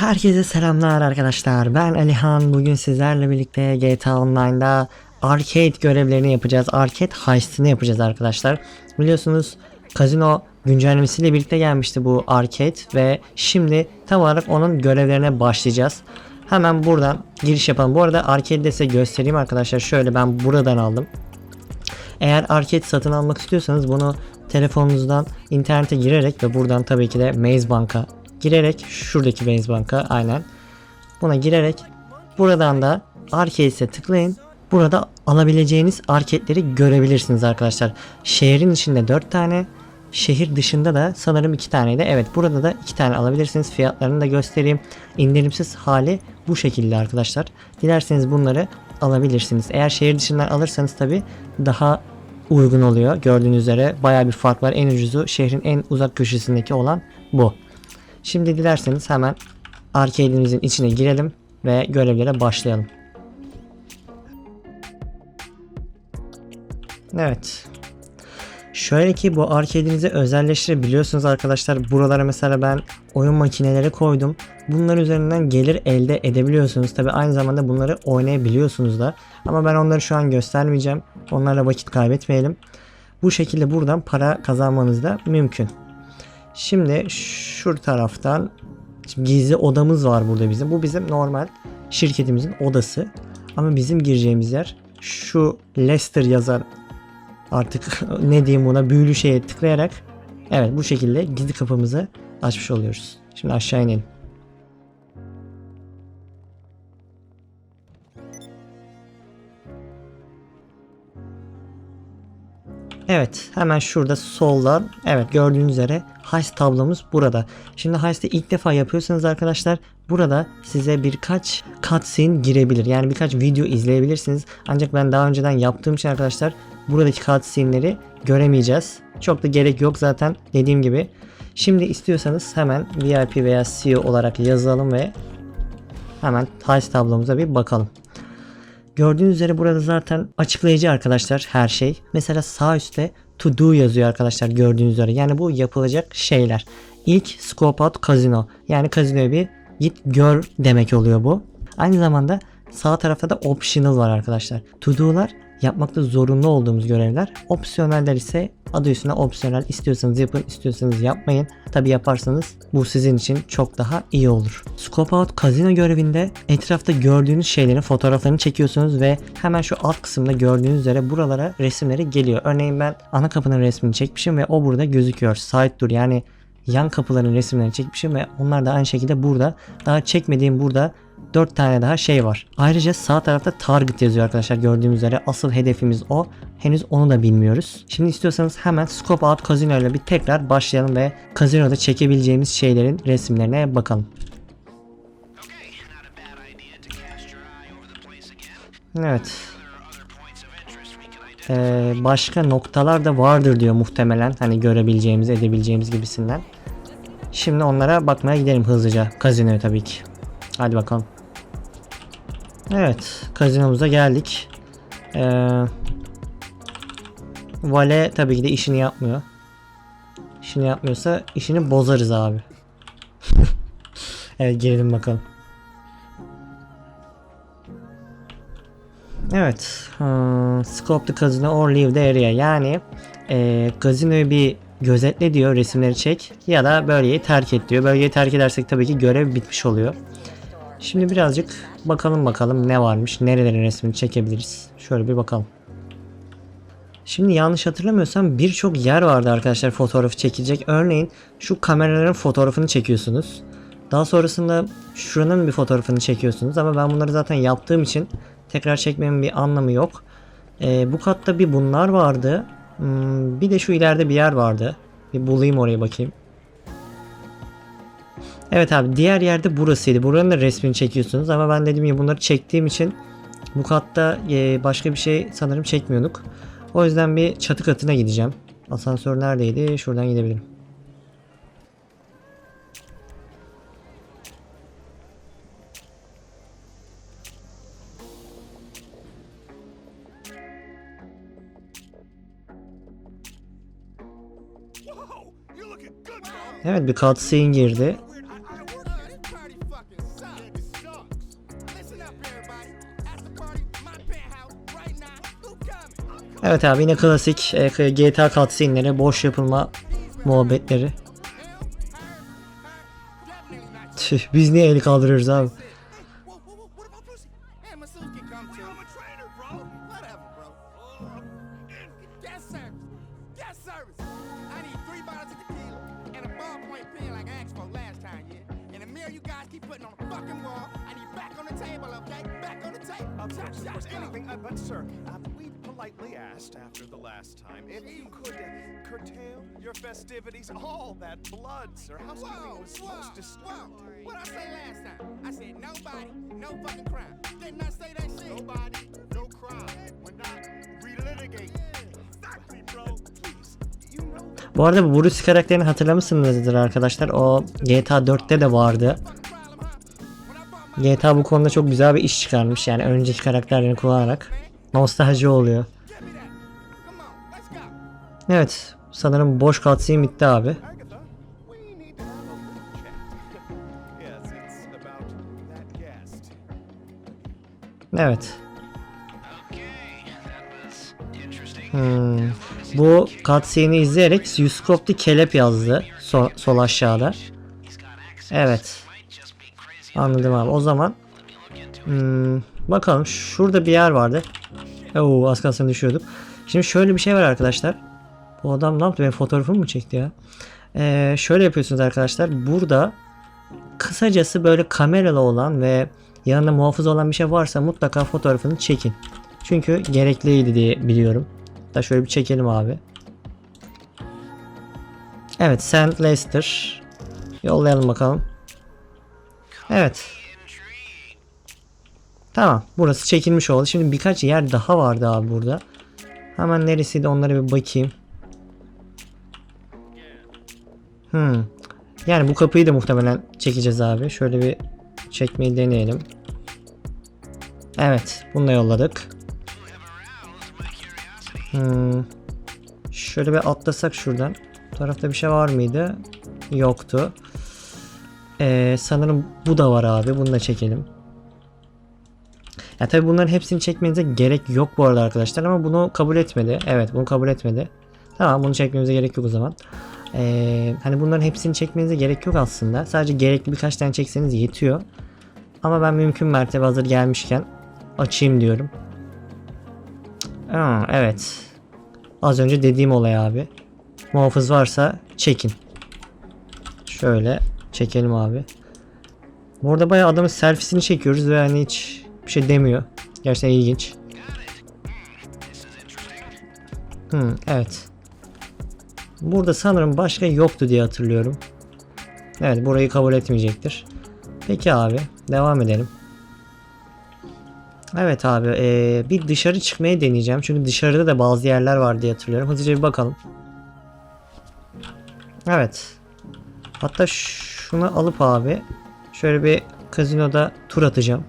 Herkese selamlar arkadaşlar. Ben Alihan. Bugün sizlerle birlikte GTA Online'da arcade görevlerini yapacağız. Arcade heist'ini yapacağız arkadaşlar. Biliyorsunuz Casino güncellemesiyle birlikte gelmişti bu arcade ve şimdi tam olarak onun görevlerine başlayacağız. Hemen buradan giriş yapalım. Bu arada arcade'i de size göstereyim arkadaşlar. Şöyle ben buradan aldım. Eğer arcade satın almak istiyorsanız bunu telefonunuzdan internete girerek ve buradan tabii ki de Maze Bank'a girerek şuradaki Maze Bank'a aynen buna girerek buradan da arcade'e tıklayın. Burada alabileceğiniz arcade'leri görebilirsiniz arkadaşlar. Şehrin içinde 4 tane, şehir dışında da sanırım 2 taneydi. Evet burada da 2 tane alabilirsiniz. Fiyatlarını da göstereyim. İndirimsiz hali bu şekilde arkadaşlar. Dilerseniz bunları alabilirsiniz. Eğer şehir dışından alırsanız tabi daha uygun oluyor. Gördüğünüz üzere baya bir fark var. En ucuzu şehrin en uzak köşesindeki olan bu. Şimdi dilerseniz hemen arcade'imizin içine girelim ve görevlere başlayalım. Evet. Şöyle ki bu arcade'inizi özelleştirebiliyorsunuz arkadaşlar. Buralara mesela ben oyun makineleri koydum. Bunlar üzerinden gelir elde edebiliyorsunuz. Tabi aynı zamanda bunları oynayabiliyorsunuz da. Ama ben onları şu an göstermeyeceğim. Onlarla vakit kaybetmeyelim. Bu şekilde buradan para kazanmanız da mümkün. Şimdi şu taraftan şimdi gizli odamız var burada bizim. Bu bizim normal şirketimizin odası. Ama bizim gireceğimiz yer şu Leicester yazan artık ne diyeyim buna büyülü şeye tıklayarak evet bu şekilde gizli kapımızı açmış oluyoruz. Şimdi aşağı inelim. Evet hemen şurada soldan evet gördüğünüz üzere heist tablomuz burada. Şimdi heist'i ilk defa yapıyorsanız arkadaşlar burada size birkaç cutscene girebilir. Yani birkaç video izleyebilirsiniz. Ancak ben daha önceden yaptığım için arkadaşlar buradaki cutscene'leri göremeyeceğiz. Çok da gerek yok zaten dediğim gibi. Şimdi istiyorsanız hemen VIP veya CEO olarak yazalım ve hemen heist tablomuza bir bakalım. Gördüğünüz üzere burada zaten açıklayıcı arkadaşlar her şey. Mesela sağ üstte to do yazıyor arkadaşlar gördüğünüz üzere. Yani bu yapılacak şeyler. İlk scope out casino. Yani kazinoya bir git gör demek oluyor bu. Aynı zamanda sağ tarafta da optional var arkadaşlar. To do'lar yapmakta zorunlu olduğumuz görevler. Opsiyoneller ise adı üstüne opsiyonel. İstiyorsanız yapın, istiyorsanız yapmayın. Tabi yaparsanız bu sizin için çok daha iyi olur. Scope Out Casino görevinde etrafta gördüğünüz şeylerin fotoğraflarını çekiyorsunuz ve hemen şu alt kısımda gördüğünüz üzere buralara resimleri geliyor. Örneğin ben ana kapının resmini çekmişim ve o burada gözüküyor. Side tour yani yan kapıların resimlerini çekmişim ve onlar da aynı şekilde burada. Daha çekmediğim burada 4 tane daha şey var. Ayrıca sağ tarafta target yazıyor arkadaşlar gördüğünüz üzere. Asıl hedefimiz o. Henüz onu da bilmiyoruz. Şimdi istiyorsanız hemen Scope Out Casino ile bir tekrar başlayalım ve Casino'da çekebileceğimiz şeylerin resimlerine bakalım. Evet. Ee, başka noktalar da vardır diyor muhtemelen. Hani görebileceğimiz, edebileceğimiz gibisinden. Şimdi onlara bakmaya gidelim hızlıca. Kazinoya tabii ki. Hadi bakalım. Evet, kazinomuza geldik. Ee, Vale tabii ki de işini yapmıyor. İşini yapmıyorsa işini bozarız abi. evet girelim bakalım. Evet. Hmm, scope the casino or leave the area. Yani e, gazinoyu bir gözetle diyor resimleri çek ya da bölgeyi terk et diyor. Bölgeyi terk edersek tabii ki görev bitmiş oluyor. Şimdi birazcık bakalım bakalım ne varmış. Nerelerin resmini çekebiliriz. Şöyle bir bakalım. Şimdi yanlış hatırlamıyorsam birçok yer vardı arkadaşlar fotoğrafı çekilecek. Örneğin şu kameraların fotoğrafını çekiyorsunuz. Daha sonrasında şuranın bir fotoğrafını çekiyorsunuz ama ben bunları zaten yaptığım için tekrar çekmemin bir anlamı yok. Ee, bu katta bir bunlar vardı. Hmm, bir de şu ileride bir yer vardı. Bir bulayım oraya bakayım. Evet abi diğer yerde burasıydı. Buranın da resmini çekiyorsunuz ama ben dedim ya bunları çektiğim için bu katta e, başka bir şey sanırım çekmiyorduk. O yüzden bir çatı katına gideceğim. Asansör neredeydi? Şuradan gidebilirim. Evet bir cutscene girdi. Evet abi yine klasik e, GTA cutscene'leri, boş yapılma muhabbetleri. Tüh, biz niye eli kaldırıyoruz abi? Politely asked after the last time if you could uh, curtail your festivities. All that blood, sir. Housekeeping Whoa, was whoa, most disturbed. whoa. What I say last time? I said nobody, no fucking crime. Didn't I say that shit? Nobody, no crime. We're not relitigating. Exactly, bro. Please, you know that. Bu arada bu Bruce karakterini hatırlamışsınızdır arkadaşlar. O GTA 4'te de vardı. GTA bu konuda çok güzel bir iş çıkarmış yani önceki karakterlerini kullanarak. Nostalji oluyor. Evet sanırım boş cutscene bitti abi. Evet. Hmm. Bu cutscene'i izleyerek Yuskopti Kelep yazdı so- sol aşağıda. Evet anladım abi. O zaman hmm, bakalım şurada bir yer vardı. Oo az kalsın düşüyorduk. Şimdi şöyle bir şey var arkadaşlar. Bu adam ne yaptı? Benim fotoğrafımı mı çekti ya? Ee, şöyle yapıyorsunuz arkadaşlar. Burada kısacası böyle kameralı olan ve yanında muhafız olan bir şey varsa mutlaka fotoğrafını çekin. Çünkü gerekliydi diye biliyorum. Da şöyle bir çekelim abi. Evet, St. Lester. Yollayalım bakalım. Evet. Tamam. Burası çekilmiş oldu. Şimdi birkaç yer daha vardı abi burada. Hemen neresiydi onlara bir bakayım. Hmm. Yani bu kapıyı da muhtemelen çekeceğiz abi. Şöyle bir çekmeyi deneyelim. Evet. Bunu da yolladık. Hmm. Şöyle bir atlasak şuradan. Bu tarafta bir şey var mıydı? Yoktu. Ee, sanırım bu da var abi. Bunu da çekelim. Ya tabi bunların hepsini çekmenize gerek yok bu arada arkadaşlar ama bunu kabul etmedi. Evet bunu kabul etmedi. Tamam bunu çekmemize gerek yok o zaman. Ee, hani bunların hepsini çekmenize gerek yok aslında. Sadece gerekli birkaç tane çekseniz yetiyor. Ama ben mümkün mertebe hazır gelmişken açayım diyorum. Aa, evet. Az önce dediğim olay abi. Muhafız varsa çekin. Şöyle çekelim abi. Bu arada bayağı adamın selfiesini çekiyoruz ve hani hiç bir şey demiyor. Gerçekten ilginç. Hmm, evet. Burada sanırım başka yoktu diye hatırlıyorum. Evet burayı kabul etmeyecektir. Peki abi devam edelim. Evet abi eee, bir dışarı çıkmayı deneyeceğim. Çünkü dışarıda da bazı yerler var diye hatırlıyorum. Hızlıca bir bakalım. Evet. Hatta şunu alıp abi şöyle bir kazinoda tur atacağım.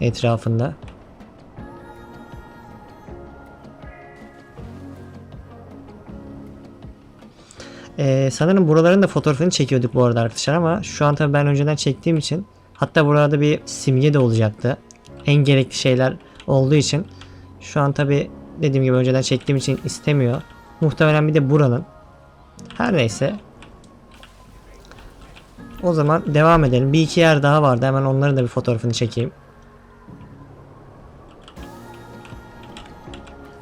Etrafında. Ee, sanırım buraların da fotoğrafını çekiyorduk bu arada arkadaşlar ama şu an tabii ben önceden çektiğim için hatta burada bir simge de olacaktı. En gerekli şeyler olduğu için şu an tabii dediğim gibi önceden çektiğim için istemiyor. Muhtemelen bir de buranın. Her neyse. O zaman devam edelim. Bir iki yer daha vardı. Hemen onların da bir fotoğrafını çekeyim.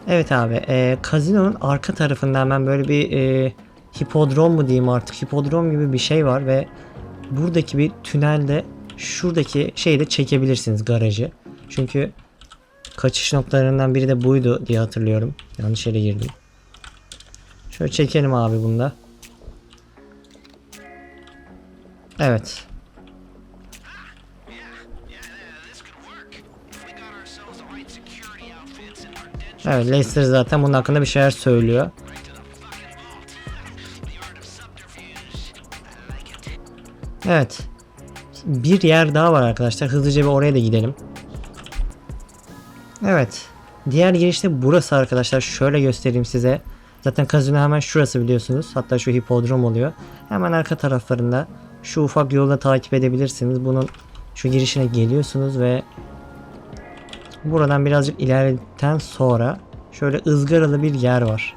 Evet abi. E, kazinonun arka tarafında hemen böyle bir e, hipodrom mu diyeyim artık. Hipodrom gibi bir şey var ve buradaki bir tünelde şuradaki şeyi de çekebilirsiniz garajı. Çünkü kaçış noktalarından biri de buydu diye hatırlıyorum. Yanlış yere girdim. Şöyle çekelim abi bunu da. Evet. Evet Lester zaten bunun hakkında bir şeyler söylüyor. Evet. Bir yer daha var arkadaşlar. Hızlıca bir oraya da gidelim. Evet. Diğer girişte burası arkadaşlar. Şöyle göstereyim size. Zaten kazino hemen şurası biliyorsunuz. Hatta şu hipodrom oluyor. Hemen arka taraflarında şu ufak yolda takip edebilirsiniz. Bunun şu girişine geliyorsunuz ve buradan birazcık ilerledikten sonra şöyle ızgaralı bir yer var.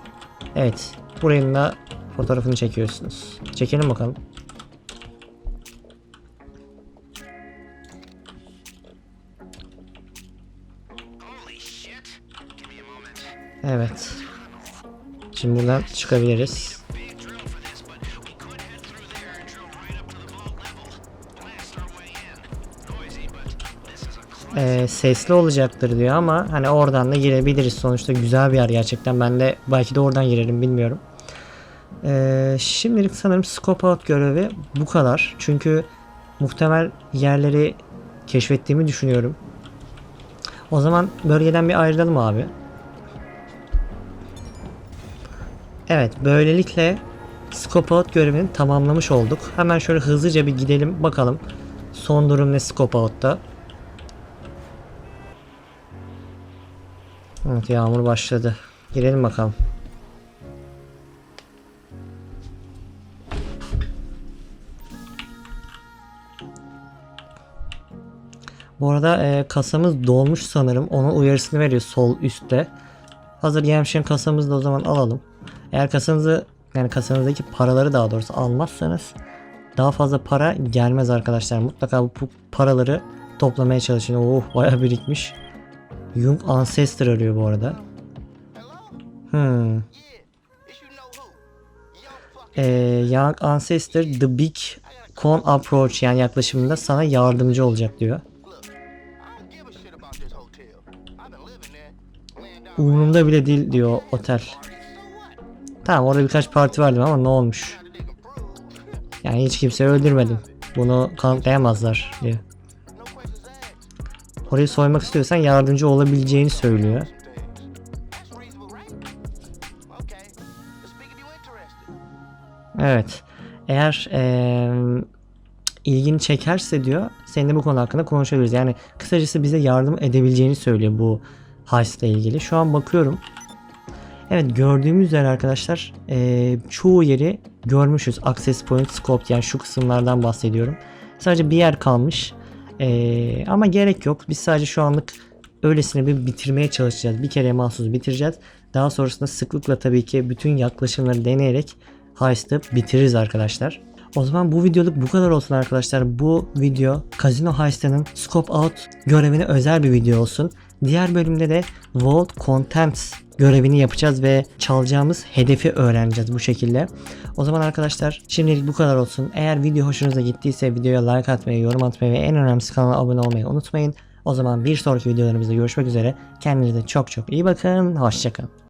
Evet. Buranın da fotoğrafını çekiyorsunuz. Çekelim bakalım. Evet. Şimdi buradan çıkabiliriz. Ee, sesli olacaktır diyor ama hani oradan da girebiliriz. Sonuçta güzel bir yer gerçekten. Ben de belki de oradan girerim bilmiyorum. Ee, şimdilik sanırım scope out görevi bu kadar. Çünkü muhtemel yerleri keşfettiğimi düşünüyorum. O zaman bölgeden bir ayrılalım abi. Evet böylelikle scope out görevini tamamlamış olduk. Hemen şöyle hızlıca bir gidelim bakalım. Son durum ne scope out'ta. Evet yağmur başladı. Girelim bakalım. Bu arada e, kasamız dolmuş sanırım. Onun uyarısını veriyor sol üstte. Hazır gelmişken kasamızı da o zaman alalım. Eğer kasanızı yani kasanızdaki paraları daha doğrusu almazsanız daha fazla para gelmez arkadaşlar. Mutlaka bu paraları toplamaya çalışın. Oh bayağı birikmiş. Young Ancestor arıyor bu arada. Hmm. Ee, Young Ancestor The Big Con Approach yani yaklaşımında sana yardımcı olacak diyor. Umurumda bile değil diyor otel. Tamam orada birkaç parti verdim ama ne olmuş? Yani hiç kimseyi öldürmedim. Bunu kanıtlayamazlar diyor. Orayı soymak istiyorsan yardımcı olabileceğini söylüyor. Evet. Eğer eee, ilgini çekerse diyor seninle bu konu hakkında konuşabiliriz. Yani kısacası bize yardım edebileceğini söylüyor bu heist ile ilgili. Şu an bakıyorum. Evet gördüğümüz üzere arkadaşlar eee, çoğu yeri görmüşüz. Access point, scope yani şu kısımlardan bahsediyorum. Sadece bir yer kalmış. Eee, ama gerek yok. Biz sadece şu anlık öylesine bir bitirmeye çalışacağız. Bir kere mahsus bitireceğiz. Daha sonrasında sıklıkla tabii ki bütün yaklaşımları deneyerek heist'ı bitiririz arkadaşlar. O zaman bu videoluk bu kadar olsun arkadaşlar. Bu video Casino Heist'ının Scope Out görevine özel bir video olsun. Diğer bölümde de Vault Contents görevini yapacağız ve çalacağımız hedefi öğreneceğiz bu şekilde. O zaman arkadaşlar şimdilik bu kadar olsun. Eğer video hoşunuza gittiyse videoya like atmayı, yorum atmayı ve en önemlisi kanala abone olmayı unutmayın. O zaman bir sonraki videolarımızda görüşmek üzere. Kendinize çok çok iyi bakın. Hoşçakalın.